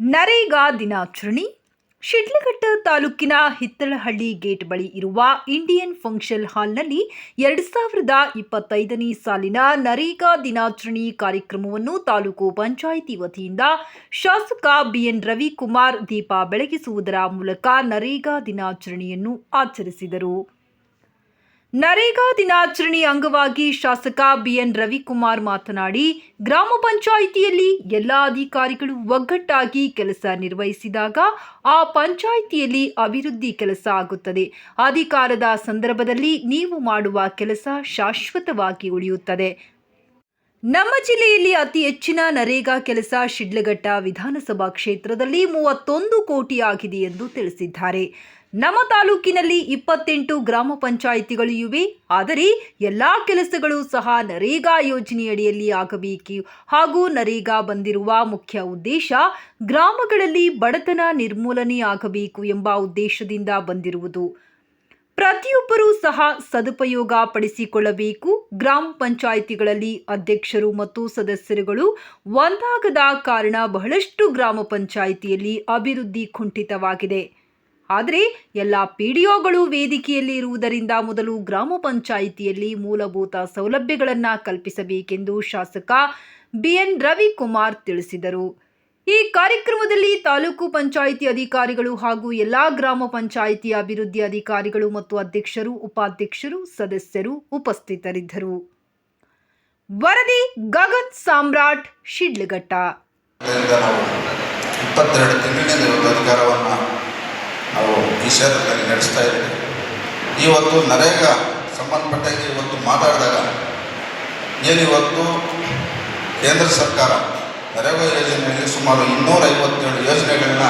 ನರೇಗಾ ದಿನಾಚರಣೆ. ಶಿಡ್ಲಘಟ್ಟ ತಾಲೂಕಿನ ಹಿತ್ತಳಹಳ್ಳಿ ಗೇಟ್ ಬಳಿ ಇರುವ ಇಂಡಿಯನ್ ಫಂಕ್ಷನ್ ಹಾಲ್ನಲ್ಲಿ ಎರಡು ಸಾವಿರದ ಇಪ್ಪತ್ತೈದನೇ ಸಾಲಿನ ನರೇಗಾ ದಿನಾಚರಣೆ ಕಾರ್ಯಕ್ರಮವನ್ನು ತಾಲೂಕು ಪಂಚಾಯಿತಿ ವತಿಯಿಂದ ಶಾಸಕ ಬಿಎನ್ ರವಿಕುಮಾರ್ ದೀಪ ಬೆಳಗಿಸುವುದರ ಮೂಲಕ ನರೇಗಾ ದಿನಾಚರಣೆಯನ್ನು ಆಚರಿಸಿದರು. ನರೇಗಾ ದಿನಾಚರಣೆ ಅಂಗವಾಗಿ ಶಾಸಕ ಬಿಎನ್ ರವಿಕುಮಾರ್ ಮಾತನಾಡಿ, ಗ್ರಾಮ ಪಂಚಾಯಿತಿಯಲ್ಲಿ ಎಲ್ಲ ಅಧಿಕಾರಿಗಳು ಒಗ್ಗಟ್ಟಾಗಿ ಕೆಲಸ ನಿರ್ವಹಿಸಿದಾಗ ಆ ಪಂಚಾಯಿತಿಯಲ್ಲಿ ಅಭಿವೃದ್ಧಿ ಕೆಲಸ ಆಗುತ್ತದೆ. ಅಧಿಕಾರದ ಸಂದರ್ಭದಲ್ಲಿ ನೀವು ಮಾಡುವ ಕೆಲಸ ಶಾಶ್ವತವಾಗಿ ಉಳಿಯುತ್ತದೆ. ನಮ್ಮ ಜಿಲ್ಲೆಯಲ್ಲಿ ಅತಿ ಹೆಚ್ಚಿನ ನರೇಗಾ ಕೆಲಸ ಶಿಡ್ಲಘಟ್ಟ ವಿಧಾನಸಭಾ ಕ್ಷೇತ್ರದಲ್ಲಿ ಮೂವತ್ತೊಂದು ಕೋಟಿ ಆಗಿದೆ ಎಂದು ತಿಳಿಸಿದ್ದಾರೆ. ನಮ್ಮ ತಾಲೂಕಿನಲ್ಲಿ ಇಪ್ಪತ್ತೆಂಟು ಗ್ರಾಮ ಪಂಚಾಯಿತಿಗಳು ಇವೆ. ಆದರೆ ಎಲ್ಲ ಕೆಲಸಗಳು ಸಹ ನರೇಗಾ ಯೋಜನೆಯಡಿಯಲ್ಲಿ ಆಗಬೇಕು ಹಾಗೂ ನರೇಗಾ ಬಂದಿರುವ ಮುಖ್ಯ ಉದ್ದೇಶ ಗ್ರಾಮಗಳಲ್ಲಿ ಬಡತನ ನಿರ್ಮೂಲನೆ ಆಗಬೇಕು ಎಂಬ ಉದ್ದೇಶದಿಂದ ಬಂದಿರುವುದು. ಪ್ರತಿಯೊಬ್ಬರೂ ಸಹ ಸದುಪಯೋಗ ಪಡಿಸಿಕೊಳ್ಳಬೇಕು. ಗ್ರಾಮ ಪಂಚಾಯಿತಿಗಳಲ್ಲಿ ಅಧ್ಯಕ್ಷರು ಮತ್ತು ಸದಸ್ಯರುಗಳು ಒಂದಾಗದ ಕಾರಣ ಬಹಳಷ್ಟು ಗ್ರಾಮ ಪಂಚಾಯಿತಿಯಲ್ಲಿ ಅಭಿವೃದ್ಧಿ ಕುಂಠಿತವಾಗಿದೆ. ಆದರೆ ಎಲ್ಲ ಪಿಡಿಒಗಳು ವೇದಿಕೆಯಲ್ಲಿ ಇರುವುದರಿಂದ ಮೊದಲು ಗ್ರಾಮ ಪಂಚಾಯಿತಿಯಲ್ಲಿ ಮೂಲಭೂತ ಸೌಲಭ್ಯಗಳನ್ನು ಕಲ್ಪಿಸಬೇಕೆಂದು ಶಾಸಕ ಬಿಎನ್ ರವಿಕುಮಾರ್ ತಿಳಿಸಿದರು. ಕಾರ್ಯಕ್ರಮದಲ್ಲಿ ತಾಲೂಕು ಪಂಚಾಯಿತಿ ಅಧಿಕಾರಿಗಳು ಹಾಗೂ ಎಲ್ಲಾ ಗ್ರಾಮ ಪಂಚಾಯಿತಿ ಅಭಿವೃದ್ಧಿ ಅಧಿಕಾರಿಗಳು ಮತ್ತು ಅಧ್ಯಕ್ಷರು, ಉಪಾಧ್ಯಕ್ಷರು, ಸದಸ್ಯರು ಉಪಸ್ಥಿತರಿದ್ದರು. ವರದಿ ಗಗತ್ ಸಾಮ್ರಾಟ್, ಶಿಡ್ಲಘಟ್ಟ. ಇಪ್ಪತ್ತೆರಡು ಇವತ್ತು ಅಧಿಕಾರವನ್ನು ನಾವು ಈ ನಡೆಸ್ತಾ ಇದ್ದೀವಿ. ಇವತ್ತು ನರೇಗಾ ಸಂಬಂಧಪಟ್ಟಾಗಿ ಇವತ್ತು ಮಾತಾಡಿದಾಗ, ಏನಿವತ್ತು ಕೇಂದ್ರ ಸರ್ಕಾರ ನರೇಗಾ ಯೋಜನೆಯಲ್ಲಿ ಸುಮಾರು ಇನ್ನೂರ ಐವತ್ತೇಳು ಯೋಜನೆಗಳನ್ನ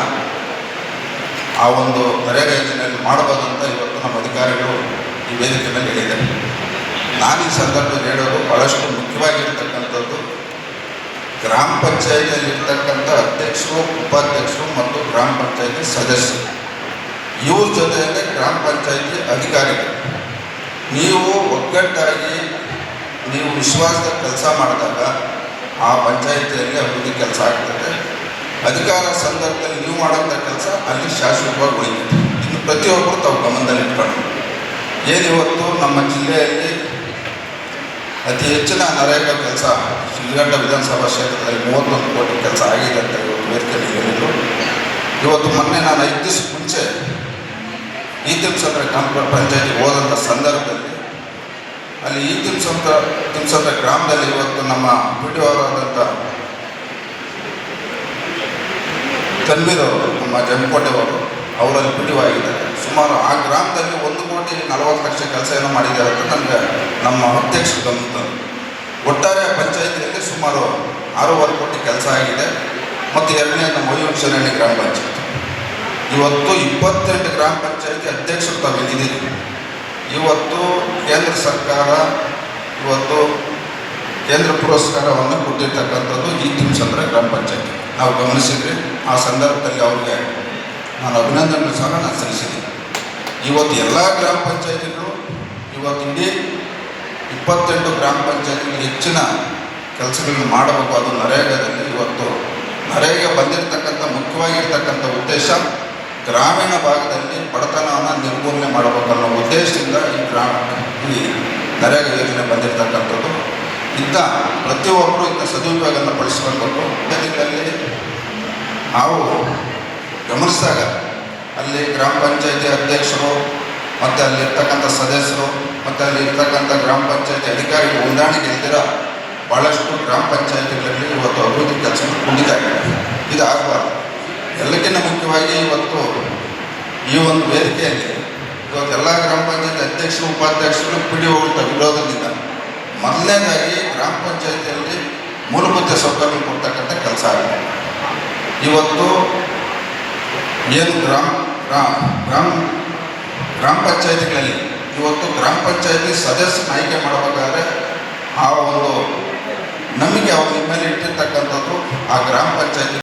ಆ ಒಂದು ನರೇಗಾ ಯೋಜನೆಯಲ್ಲಿ ಮಾಡಬಹುದು ಅಂತ ಇವತ್ತು ನಮ್ಮ ಅಧಿಕಾರಿಗಳು ಈ ವೇದಿಕೆಯಲ್ಲಿ ಹೇಳಿದ್ದಾರೆ. ನಾನು ಈ ಸಂದರ್ಭದಲ್ಲಿ ಹೇಳೋದು ಭಾಳಷ್ಟು ಮುಖ್ಯವಾಗಿರ್ತಕ್ಕಂಥದ್ದು. ಗ್ರಾಮ ಪಂಚಾಯತಿಯಲ್ಲಿ ಇರ್ತಕ್ಕಂಥ ಅಧ್ಯಕ್ಷರು, ಉಪಾಧ್ಯಕ್ಷರು ಮತ್ತು ಗ್ರಾಮ ಪಂಚಾಯತಿ ಸದಸ್ಯರು. ಇವ್ರ ಜೊತೆಯಲ್ಲಿ ಗ್ರಾಮ ಪಂಚಾಯತಿ ಅಧಿಕಾರಿಗಳು. ನೀವು ಒಗ್ಗಟ್ಟಾಗಿ ನೀವು ವಿಶ್ವಾಸದ ಕೆಲಸ ಮಾಡಿದಾಗ ಆ ಪಂಚಾಯಿತಿಯಲ್ಲಿ ಅಭಿವೃದ್ಧಿ ಕೆಲಸ ಆಗ್ತದೆ. ಅಧಿಕಾರ ಸಂದರ್ಭದಲ್ಲಿ ನೀವು ಮಾಡೋಂಥ ಕೆಲಸ ಅಲ್ಲಿ ಶಾಶ್ವತವಾಗಿ ಉಳಿತದೆ ಇನ್ನು ಪ್ರತಿಯೊಬ್ಬರು ತಾವು ಗಮನದಲ್ಲಿ ಇಟ್ಕೊಂಡು ಏನಿವತ್ತು ನಮ್ಮ ಜಿಲ್ಲೆಯಲ್ಲಿ ಅತಿ ಹೆಚ್ಚಿನ ನರೇಗಾ ಕೆಲಸ ಶಿಲ್ಘಟ್ಟ ವಿಧಾನಸಭಾ ಕ್ಷೇತ್ರದಲ್ಲಿ ಮೂವತ್ತೊಂದು ಕೋಟಿ ಕೆಲಸ ಆಗಿದೆ ಅಂತ ಇವತ್ತು ವೇದಿಕೆಯಲ್ಲಿ ಹೇಳಿದರು. ಇವತ್ತು ಮೊನ್ನೆ ನಾನು ಐದು ದಿವಸ ಮುಂಚೆ ಈ ತಿಮ್ಸಂದ್ರ ಗ್ರಾಮ ಹೋದಂಥ ಸಂದರ್ಭದಲ್ಲಿ ಅಲ್ಲಿ ಈ ತಿಮ್ಸಂದ್ರ ತಿಮ್ಸಂದ್ರ ಗ್ರಾಮದಲ್ಲಿ ಇವತ್ತು ನಮ್ಮ ಪಿ ಅವರಾದಂಥ ನಮ್ಮ ಜಮಕೋಟೆ ಅವರು ಅವರಲ್ಲಿ ಪಿ ಸುಮಾರು ಆ ಗ್ರಾಮದಲ್ಲಿ ಒಂದು ಕೋಟಿ ನಲವತ್ತು ಲಕ್ಷ ಕೆಲಸ ಏನೋ ಮಾಡಿದ್ದಾರೆ ಅಂತ ನನಗೆ ನಮ್ಮ ಅಧ್ಯಕ್ಷರು ಗಮನ ತಂದ್ರು. ಒಟ್ಟಾರೆ ಪಂಚಾಯತಿಯಲ್ಲಿ ಸುಮಾರು ಆರೂವರೆ ಕೋಟಿ ಕೆಲಸ ಆಗಿದೆ ಮತ್ತು ಎರಡನೇ ನಮ್ಮ ವೈವಂಶನಹಳ್ಳಿ ಗ್ರಾಮ ಪಂಚಾಯತ್. ಇವತ್ತು ಇಪ್ಪತ್ತೆಂಟು ಗ್ರಾಮ ಪಂಚಾಯತಿ ಅಧ್ಯಕ್ಷರು ತಾವು ಇದ್ದೀರಿ. ಇವತ್ತು ಕೇಂದ್ರ ಸರ್ಕಾರ ಇವತ್ತು ಕೇಂದ್ರ ಪುರಸ್ಕಾರವನ್ನು ಕೊಟ್ಟಿರ್ತಕ್ಕಂಥದ್ದು ಈ ತಿಮ್ಸಂದ್ರ ಗ್ರಾಮ ಪಂಚಾಯತಿ. ನಾವು ಗಮನಿಸಿದ್ರೆ ಆ ಸಂದರ್ಭದಲ್ಲಿ ಅವ್ರಿಗೆ ನಾನು ಅಭಿನಂದನೆ ಸಹ ನಾನು ಸಲ್ಲಿಸಿದ್ದೀನಿ. ಇವತ್ತು ಎಲ್ಲ ಗ್ರಾಮ ಪಂಚಾಯತಿಗಳು, ಇವತ್ತು ಇಡೀ ಇಪ್ಪತ್ತೆಂಟು ಗ್ರಾಮ ಪಂಚಾಯತಿಗಳು ಹೆಚ್ಚಿನ ಕೆಲಸಗಳನ್ನು ಮಾಡಬೇಕು ಅದು ನರೇಗಾದಲ್ಲಿ. ಇವತ್ತು ನರೇಗಾ ಬಂದಿರತಕ್ಕಂಥ ಮುಖ್ಯವಾಗಿರ್ತಕ್ಕಂಥ ಉದ್ದೇಶ ಗ್ರಾಮೀಣ ಭಾಗದಲ್ಲಿ ಬಡತನವನ್ನು ನಿರ್ಮೂಲನೆ ಮಾಡಬೇಕನ್ನೋ ಉದ್ದೇಶದಿಂದ ಈ ಗ್ರಾಮ ಈ ನರೇಗಾ ಯೋಜನೆ ಬಂದಿರತಕ್ಕಂಥದ್ದು. ಇಂಥ ಪ್ರತಿಯೊಬ್ಬರು ಇಂಥ ಸದುಪಯೋಗವನ್ನು ಪಡಿಸ್ಕೊಂಡು ಇದರಲ್ಲಿ ನಾವು ಗಮನಿಸಿದಾಗ ಅಲ್ಲಿ ಗ್ರಾಮ ಪಂಚಾಯತಿ ಅಧ್ಯಕ್ಷರು, ಮತ್ತು ಅಲ್ಲಿ ಇರ್ತಕ್ಕಂಥ ಸದಸ್ಯರು, ಮತ್ತು ಅಲ್ಲಿ ಇರ್ತಕ್ಕಂಥ ಗ್ರಾಮ ಪಂಚಾಯತಿ ಅಧಿಕಾರಿಗಳು ಹೊಂದಾಣಿಕೆ ಇಲ್ದಿರ ಭಾಳಷ್ಟು ಗ್ರಾಮ ಪಂಚಾಯತಿಗಳಲ್ಲಿ ಇವತ್ತು ಅಭಿವೃದ್ಧಿ ಕೆಲಸ ಕುಂಠಿತ ಆಗಿದೆ ಇದು ಆಗಬಾರ್ದು ಎಲ್ಲಕ್ಕಿಂತ ಮುಖ್ಯವಾಗಿ ಇವತ್ತು ಈ ಒಂದು ವೇದಿಕೆಯಲ್ಲಿ ಇವತ್ತು ಎಲ್ಲ ಗ್ರಾಮ ಪಂಚಾಯತ್ ಅಧ್ಯಕ್ಷರು, ಉಪಾಧ್ಯಕ್ಷರು ಪಿ ಡಿ ಒಗಳ ವಿರೋಧದಿಂದ ಮೊದಲನೇದಾಗಿ ಗ್ರಾಮ ಪಂಚಾಯತಿಯಲ್ಲಿ ಮೂಲಭೂತ ಸೌಕರ್ಯ ಕೊಡ್ತಕ್ಕಂಥ ಕೆಲಸ ಆಗಿದೆ. ಇವತ್ತು ಏನು ಗ್ರಾಮ ಗ್ರಾಮ ಗ್ರಾಮ ಗ್ರಾಮ ಪಂಚಾಯತಿಗಳಲ್ಲಿ ಇವತ್ತು ಗ್ರಾಮ ಪಂಚಾಯತಿ ಸದಸ್ಯ ಆಯ್ಕೆ ಮಾಡಬೇಕಾದ್ರೆ ಆ ಒಂದು ನಮಗೆ ಅವ್ರ ಮೇಲೆ ಇಟ್ಟಿರ್ತಕ್ಕಂಥದ್ದು ಆ ಗ್ರಾಮ ಪಂಚಾಯತಿ